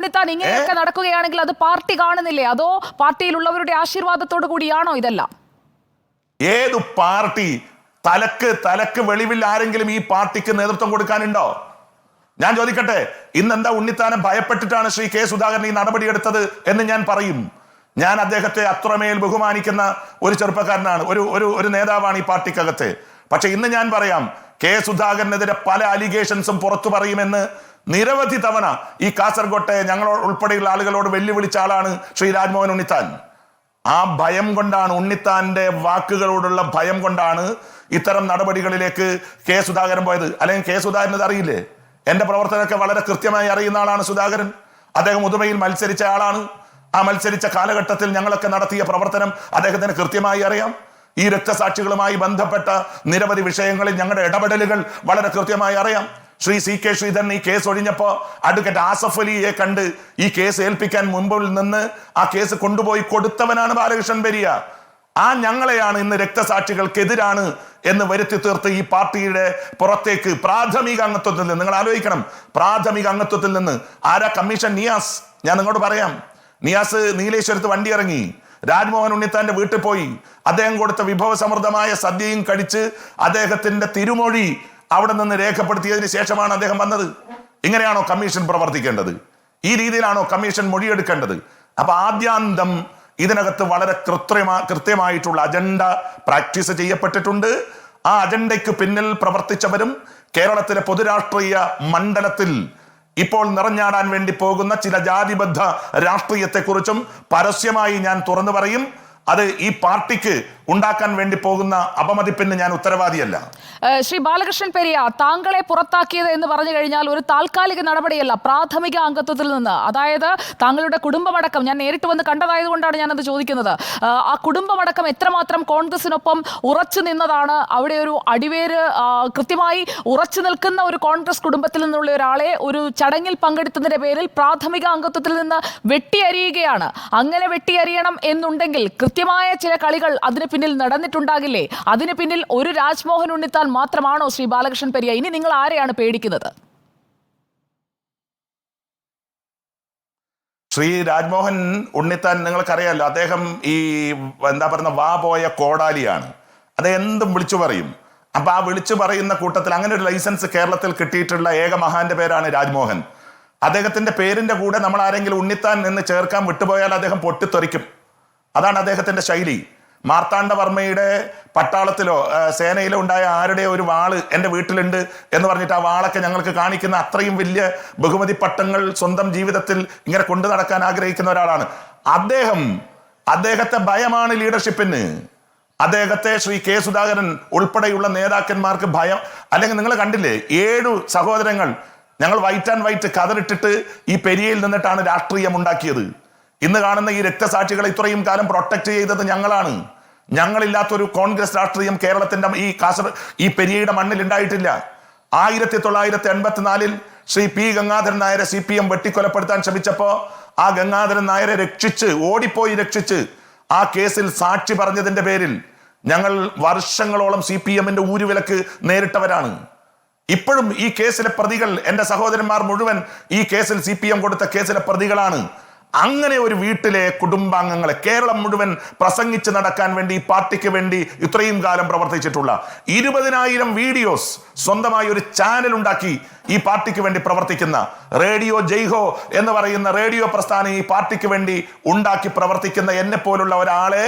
ഉണ്ണിത്താൻ ഇങ്ങനെയൊക്കെ നടക്കുകയാണെങ്കിൽ അത് പാർട്ടി കാണുന്നില്ലേ? അതോ പാർട്ടിയിലുള്ളവരുടെ ആശീർവാദത്തോടു കൂടിയാണോ ഇതെല്ലാം? ഏത് പാർട്ടി തലക്ക് തലക്ക് വെളിവിൽ ആരെങ്കിലും ഈ പാർട്ടിക്ക് നേതൃത്വം കൊടുക്കാനുണ്ടോ? ഞാൻ ചോദിക്കട്ടെ ഇന്ന് എന്താ ഉണ്ണിത്താനം ഭയപ്പെട്ടിട്ടാണ് ശ്രീ കെ സുധാകരൻ ഈ നടപടിയെടുത്തത് എന്ന് ഞാൻ പറയും. ഞാൻ അദ്ദേഹത്തെ അത്രമേൽ ബഹുമാനിക്കുന്ന ഒരു ചെറുപ്പക്കാരനാണ് ഒരു ഒരു ഒരു നേതാവാണ് ഈ പാർട്ടിക്കകത്ത്. പക്ഷെ ഇന്ന് ഞാൻ പറയാം കെ സുധാകരനെതിരെ പല അലിഗേഷൻസും പുറത്തു പറയുമെന്ന് നിരവധി തവണ ഈ കാസർകോട്ടെ ഞങ്ങൾ ഉൾപ്പെടെയുള്ള ആളുകളോട് വെല്ലുവിളിച്ച ആളാണ് ശ്രീ രാജ്മോഹൻ ഉണ്ണിത്താൻ. ആ ഭയം കൊണ്ടാണ് ഉണ്ണിത്താന്റെ വാക്കുകളോടുള്ള ഭയം കൊണ്ടാണ് ഇത്തരം നടപടികളിലേക്ക് കെ സുധാകരൻ പോയത്. അല്ലെങ്കിൽ കെ സുധാകരൻ അറിയില്ലേ? എന്റെ പ്രവർത്തനമൊക്കെ വളരെ കൃത്യമായി അറിയുന്ന ആളാണ് സുധാകരൻ. അദ്ദേഹം ഉദുമയിൽ മത്സരിച്ച ആളാണ്. ആ മത്സരിച്ച കാലഘട്ടത്തിൽ ഞങ്ങളൊക്കെ നടത്തിയ പ്രവർത്തനം അദ്ദേഹത്തിന് കൃത്യമായി അറിയാം. ഈ രക്തസാക്ഷികളുമായി ബന്ധപ്പെട്ട നിരവധി വിഷയങ്ങളിൽ ഞങ്ങളുടെ ഇടപെടലുകൾ വളരെ കൃത്യമായി അറിയാം. ശ്രീ സി കെ ശ്രീധരൻ ഈ കേസ് ഒഴിഞ്ഞപ്പോ അഡ്വക്കേറ്റ് ആസഫ് അലിയെ കണ്ട് ഈ കേസ് ഏൽപ്പിക്കാൻ മുമ്പിൽ നിന്ന് ആ കേസ് കൊണ്ടുപോയി കൊടുത്തവനാണ് ബാലകൃഷ്ണൻ പെരിയ. ആ ഞങ്ങളെയാണ് ഇന്ന് രക്തസാക്ഷികൾക്കെതിരാണ് എന്ന് വരുത്തി തീർത്ത് ഈ പാർട്ടിയുടെ പുറത്തേക്ക് പ്രാഥമിക അംഗത്വത്തിൽ നിന്ന് നിങ്ങൾ ആലോചിക്കണം. പ്രാഥമിക അംഗത്വത്തിൽ നിന്ന് ആരാ കമ്മീഷൻ നിയാസ്? ഞാൻ നിങ്ങളോട് പറയാം. നിയാസ് നീലേശ്വരത്ത് വണ്ടി ഇറങ്ങി. രാജ്മോഹൻ ഉണ്ണിത്താന്റെ വീട്ടിൽ പോയി അദ്ദേഹം കൊടുത്ത വിഭവസമൃദ്ധമായ സദ്യയും കഴിച്ച് അദ്ദേഹത്തിന്റെ തിരുമൊഴി അവിടെ നിന്ന് രേഖപ്പെടുത്തിയതിന് ശേഷമാണ് അദ്ദേഹം വന്നത്. ഇങ്ങനെയാണോ കമ്മീഷൻ പ്രവർത്തിക്കേണ്ടത്? ഈ രീതിയിലാണോ കമ്മീഷൻ മൊഴിയെടുക്കേണ്ടത്? അപ്പൊ ആദ്യാന്തം ഇതിനകത്ത് വളരെ കൃത്രിമ കൃത്യമായിട്ടുള്ള അജണ്ട പ്രാക്ടീസ് ചെയ്യപ്പെട്ടിട്ടുണ്ട്. ആ അജണ്ടയ്ക്ക് പിന്നിൽ പ്രവർത്തിച്ചവരും കേരളത്തിലെ പൊതുരാഷ്ട്രീയ മണ്ഡലത്തിൽ ഇപ്പോൾ നിറഞ്ഞാടാൻ വേണ്ടി പോകുന്ന ചില ജാതിബദ്ധ രാഷ്ട്രീയത്തെക്കുറിച്ചും പരസ്യമായി ഞാൻ തുറന്നു പറയും. അത് ഈ പാർട്ടിക്ക് ഉണ്ടാക്കാൻ വേണ്ടി പോകുന്ന അപമതിപ്പിന് ഞാൻ ഉത്തരവാദിയല്ല. ശ്രീ ബാലകൃഷ്ണൻ പെരിയ താങ്കളെ പുറത്താക്കിയത് എന്ന് പറഞ്ഞു കഴിഞ്ഞാൽ ഒരു താൽക്കാലിക നടപടിയല്ല പ്രാഥമിക അംഗത്വത്തിൽ നിന്ന്. അതായത് താങ്കളുടെ കുടുംബമടക്കം ഞാൻ നേരിട്ട് വന്ന് കണ്ടതായതുകൊണ്ടാണ് ഞാനത് ചോദിക്കുന്നത്. ആ കുടുംബമടക്കം എത്രമാത്രം കോൺഗ്രസിനൊപ്പം ഉറച്ചു നിന്നതാണ്? അവിടെ ഒരു അടിവേര് കൃത്യമായി ഉറച്ചു നിൽക്കുന്ന ഒരു കോൺഗ്രസ് കുടുംബത്തിൽ നിന്നുള്ള ഒരാളെ ഒരു ചടങ്ങിൽ പങ്കെടുത്തതിന്റെ പേരിൽ പ്രാഥമിക അംഗത്വത്തിൽ നിന്ന് വെട്ടിയരിയുകയാണ്. അങ്ങനെ വെട്ടിയരിയണം എന്നുണ്ടെങ്കിൽ കൃത്യമായ ചില കളികൾ അതിന് പിന്നിൽ നടന്നിട്ടുണ്ടാകില്ലേ? അതിന് പിന്നിൽ ഒരു രാജ്മോഹൻ ഉണ്ണിത്താൻ മാത്രമാണോ ശ്രീ ബാലകൃഷ്ണൻ പെരിയ? ഇനി നിങ്ങൾ ആരെയാണ് പേടിക്കുന്നത്? ശ്രീ രാജ്മോഹൻ ഉണ്ണിത്താൻ നിങ്ങൾക്കറിയാലോ അദ്ദേഹം ഈ എന്താ പറയുന്ന വാ പോയ കോടാലിയാണ്. അത് എന്തും വിളിച്ചു പറയും. അപ്പൊ ആ വിളിച്ചു പറയുന്ന കൂട്ടത്തിൽ അങ്ങനെ ഒരു ലൈസൻസ് കേരളത്തിൽ കിട്ടിയിട്ടുള്ള ഏക മഹാന്റെ പേരാണ് രാജ്മോഹൻ. അദ്ദേഹത്തിന്റെ പേരിന്റെ കൂടെ നമ്മൾ ആരെങ്കിലും ഉണ്ണിത്താൻ എന്ന് ചേർക്കാൻ വിട്ടുപോയാൽ അദ്ദേഹം പൊട്ടിത്തെറിക്കും. അതാണ് അദ്ദേഹത്തിന്റെ ശൈലി. മാർത്താണ്ഡവർമ്മയുടെ പട്ടാളത്തിലോ സേനയിലോ ഉണ്ടായ ആരുടെ ഒരു വാൾ എന്റെ വീട്ടിലുണ്ട് എന്ന് പറഞ്ഞിട്ട് ആ വാളൊക്കെ ഞങ്ങൾക്ക് കാണിക്കുന്ന അത്രയും വലിയ ബഹുമതി പട്ടങ്ങൾ സ്വന്തം ജീവിതത്തിൽ ഇങ്ങനെ കൊണ്ടു നടക്കാൻ ആഗ്രഹിക്കുന്ന ഒരാളാണ്. അദ്ദേഹം അദ്ദേഹത്തെ ഭയമാണ് ലീഡർഷിപ്പിന്. അദ്ദേഹത്തെ ശ്രീ കെ സുധാകരൻ ഉൾപ്പെടെയുള്ള നേതാക്കന്മാർക്ക് ഭയം. അല്ലെങ്കിൽ നിങ്ങൾ കണ്ടില്ലേ ഏഴു സഹോദരങ്ങൾ ഞങ്ങൾ വൈറ്റ് ആൻഡ് വൈറ്റ് കതറിട്ടിട്ട് ഈ പെരിയയിൽ നിന്നിട്ടാണ് രാഷ്ട്രീയം ഉണ്ടാക്കിയത്. ഇന്ന് കാണുന്ന ഈ രക്തസാക്ഷികളെ ഇത്രയും കാലം പ്രൊട്ടക്ട് ചെയ്തത് ഞങ്ങളാണ്. ഞങ്ങളില്ലാത്തൊരു കോൺഗ്രസ് രാഷ്ട്രീയം കേരളത്തിന്റെ ഈ കാസർ ഈ പെരിയയുടെ മണ്ണിൽ ഉണ്ടായിട്ടില്ല. ആയിരത്തി തൊള്ളായിരത്തി എൺപത്തിനാലിൽ ശ്രീ പി ഗംഗാധരൻ നായരെ സി പി എം വെട്ടിക്കൊലപ്പെടുത്താൻ ശ്രമിച്ചപ്പോ ആ ഗംഗാധരൻ നായരെ രക്ഷിച്ച് ഓടിപ്പോയി രക്ഷിച്ച് ആ കേസിൽ സാക്ഷി പറഞ്ഞതിന്റെ പേരിൽ ഞങ്ങൾ വർഷങ്ങളോളം സി പി എമ്മിന്റെ ഊരുവിലക്ക് നേരിട്ടവരാണ്. ഇപ്പോഴും ഈ കേസിലെ പ്രതികൾ എന്റെ സഹോദരന്മാർ മുഴുവൻ ഈ കേസിൽ സി കൊടുത്ത കേസിലെ പ്രതികളാണ്. അങ്ങനെ ഒരു വീട്ടിലെ കുടുംബാംഗങ്ങളെ കേരളം മുഴുവൻ പ്രസംഗിച്ച് നടക്കാൻ വേണ്ടി പാർട്ടിക്ക് വേണ്ടി ഇത്രയും കാലം പ്രവർത്തിച്ചിട്ടുള്ള ഇരുപതിനായിരം വീഡിയോസ് സ്വന്തമായി ഒരു ചാനൽ ഉണ്ടാക്കി ഈ പാർട്ടിക്ക് വേണ്ടി പ്രവർത്തിക്കുന്ന റേഡിയോ ജയ്ഹോ എന്ന് പറയുന്ന റേഡിയോ പ്രസ്ഥാനം ഈ പാർട്ടിക്ക് വേണ്ടി ഉണ്ടാക്കി പ്രവർത്തിക്കുന്ന എന്നെ പോലുള്ള ഒരാളെ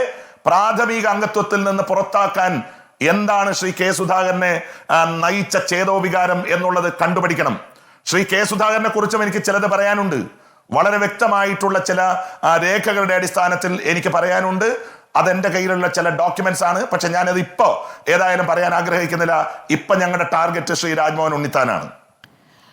പ്രാഥമിക അംഗത്വത്തിൽ നിന്ന് പുറത്താക്കാൻ എന്താണ് ശ്രീ കെ സുധാകരനെ നയിച്ച ചേതോവികാരം എന്നുള്ളത് കണ്ടുപിടിക്കണം. ശ്രീ കെ സുധാകരനെ കുറിച്ചും എനിക്ക് ചിലത് പറയാനുണ്ട്. വളരെ വ്യക്തമായിട്ടുള്ള ചില രേഖകളുടെ അടിസ്ഥാനത്തിൽ എനിക്ക് പറയാനുണ്ട്. അതെന്റെ കയ്യിലുള്ള ചില ഡോക്യുമെന്റ്സ് ആണ്. പക്ഷെ ഞാനത് ഇപ്പോ ഏതായാലും പറയാൻ ആഗ്രഹിക്കുന്നില്ല. ഇപ്പൊ ഞങ്ങളുടെ ടാർഗറ്റ് ശ്രീ രാജ്മോഹൻ ഉണ്ണിത്താനാണ്.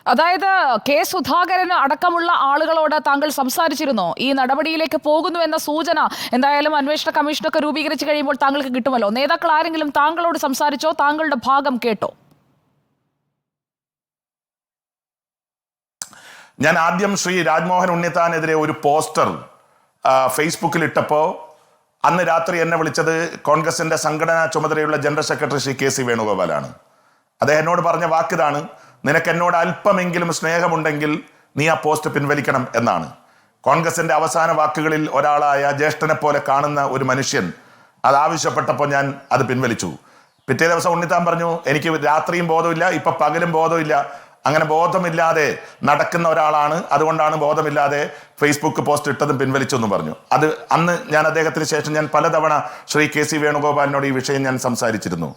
അതായത് കെ സുധാകരൻ അടക്കമുള്ള ആളുകളോട് താങ്കൾ സംസാരിച്ചിരുന്നോ? ഈ നടപടിയിലേക്ക് പോകുന്നു എന്ന സൂചന എന്തായാലും അന്വേഷണ കമ്മീഷനൊക്കെ രൂപീകരിച്ചു കഴിയുമ്പോൾ താങ്കൾക്ക് കിട്ടുമല്ലോ? നേതാക്കൾ ആരെങ്കിലും താങ്കളോട് സംസാരിച്ചോ? താങ്കളുടെ ഭാഗം കേട്ടോ. ഞാൻ ആദ്യം ശ്രീ രാജ്മോഹൻ ഉണ്ണിത്താനെതിരെ ഒരു പോസ്റ്റർ ഫേസ്ബുക്കിൽ ഇട്ടപ്പോൾ അന്ന് രാത്രി എന്നെ വിളിച്ചത് കോൺഗ്രസിന്റെ സംഘടനാ ചുമതലയുള്ള general secretary Shri K C വേണുഗോപാലാണ്. അദ്ദേഹം എന്നോട് പറഞ്ഞ വാക്കിതാണ് നിനക്ക് എന്നോട് അല്പമെങ്കിലും സ്നേഹമുണ്ടെങ്കിൽ നീ ആ പോസ്റ്റ് പിൻവലിക്കണം എന്നാണ്. കോൺഗ്രസിന്റെ അവസാന വാക്കുകളിൽ ഒരാളായ ജ്യേഷ്ഠനെ പോലെ കാണുന്ന ഒരു മനുഷ്യൻ അത് ആവശ്യപ്പെട്ടപ്പോൾ ഞാൻ അത് പിൻവലിച്ചു. പിറ്റേ ദിവസം ഉണ്ണിത്താൻ പറഞ്ഞു എനിക്ക് രാത്രിയും ബോധമില്ല ഇപ്പൊ പകലും ബോധമില്ല അങ്ങനെ ബോധമില്ലാതെ നടക്കുന്ന ഒരാളാണ്. അതുകൊണ്ടാണ് ബോധമില്ലാതെ ഫേസ്ബുക്ക് പോസ്റ്റ് ഇട്ടതും പിൻവലിച്ചെന്നും പറഞ്ഞു. അത് അന്ന് ഞാൻ അദ്ദേഹത്തിന് ശേഷം ഞാൻ പലതവണ ശ്രീ കെ സി വേണുഗോപാലിനോട് ഈ വിഷയം ഞാൻ സംസാരിച്ചിരുന്നു.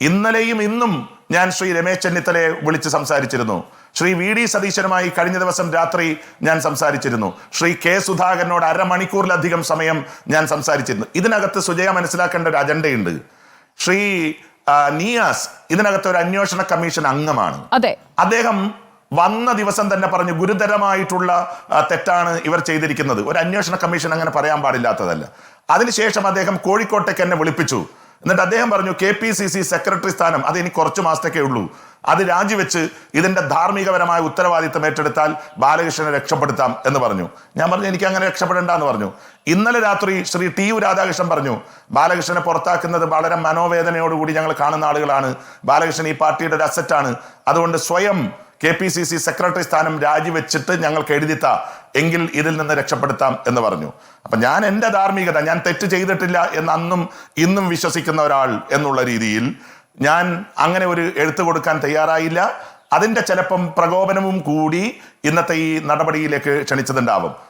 ഇന്നലെയും ഇന്നും ഞാൻ ശ്രീ രമേശ് ചെന്നിത്തലയെ വിളിച്ച് സംസാരിച്ചിരുന്നു. ശ്രീ വി ഡി സതീശനുമായി കഴിഞ്ഞ ദിവസം രാത്രി ഞാൻ സംസാരിച്ചിരുന്നു. ശ്രീ കെ സുധാകരനോട് അരമണിക്കൂറിലധികം സമയം ഞാൻ സംസാരിച്ചിരുന്നു. ഇതിനകത്ത് സുജയ മനസ്സിലാക്കേണ്ട ഒരു അജണ്ടയുണ്ട്. ശ്രീ നിയാസ് ഇതിനകത്ത് ഒരു അന്വേഷണ കമ്മീഷൻ അംഗമാണ്. അതെ. അദ്ദേഹം വന്ന ദിവസം തന്നെ പറഞ്ഞു ഗുരുതരമായിട്ടുള്ള തെറ്റാണ് ഇവർ ചെയ്തിരിക്കുന്നത്. ഒരു അന്വേഷണ കമ്മീഷൻ അങ്ങനെ പറയാൻ പാടില്ലാത്തതല്ല. അതിനുശേഷം അദ്ദേഹം കോഴിക്കോട്ടേക്ക് എന്നെ വിളിപ്പിച്ചു. എന്നിട്ട് അദ്ദേഹം പറഞ്ഞു K P C C secretary സ്ഥാനം അത് ഇനി കുറച്ച് മാസത്തേക്കേ ഉള്ളൂ. അത് രാജിവെച്ച് ഇതിന്റെ ധാർമ്മികപരമായ ഉത്തരവാദിത്തം ഏറ്റെടുത്താൽ ബാലകൃഷ്ണനെ രക്ഷപ്പെടുത്താം എന്ന് പറഞ്ഞു. ഞാൻ പറഞ്ഞു എനിക്ക് അങ്ങനെ രക്ഷപ്പെടേണ്ട എന്ന് പറഞ്ഞു. ഇന്നലെ രാത്രി ശ്രീ ടി യു രാധാകൃഷ്ണൻ പറഞ്ഞു ബാലകൃഷ്ണനെ പുറത്താക്കുന്നത് വളരെ മനോവേദനയോടുകൂടി ഞങ്ങൾ കാണുന്ന ആളുകളാണ്. ബാലകൃഷ്ണൻ ഈ പാർട്ടിയുടെ ഒരു അസറ്റാണ് അതുകൊണ്ട് സ്വയം K P C C secretary സ്ഥാനം രാജിവെച്ചിട്ട് ഞങ്ങൾക്ക് എഴുതിത്ത. എങ്കിൽ ഇതിൽ നിന്ന് രക്ഷപ്പെടുത്താം എന്ന് പറഞ്ഞു. അപ്പൊ ഞാൻ എന്റെ ധാർമ്മികത ഞാൻ തെറ്റ് ചെയ്തിട്ടില്ല എന്ന് അന്നും ഇന്നും വിശ്വസിക്കുന്ന ഒരാൾ എന്നുള്ള രീതിയിൽ ഞാൻ അങ്ങനെ ഒരു എഴുത്ത് കൊടുക്കാൻ തയ്യാറായില്ല. അതിന്റെ ചിലപ്പം പ്രകോപനവും കൂടി ഇന്നത്തെ ഈ നടപടിയിലേക്ക് ക്ഷണിച്ചതുണ്ടാവും.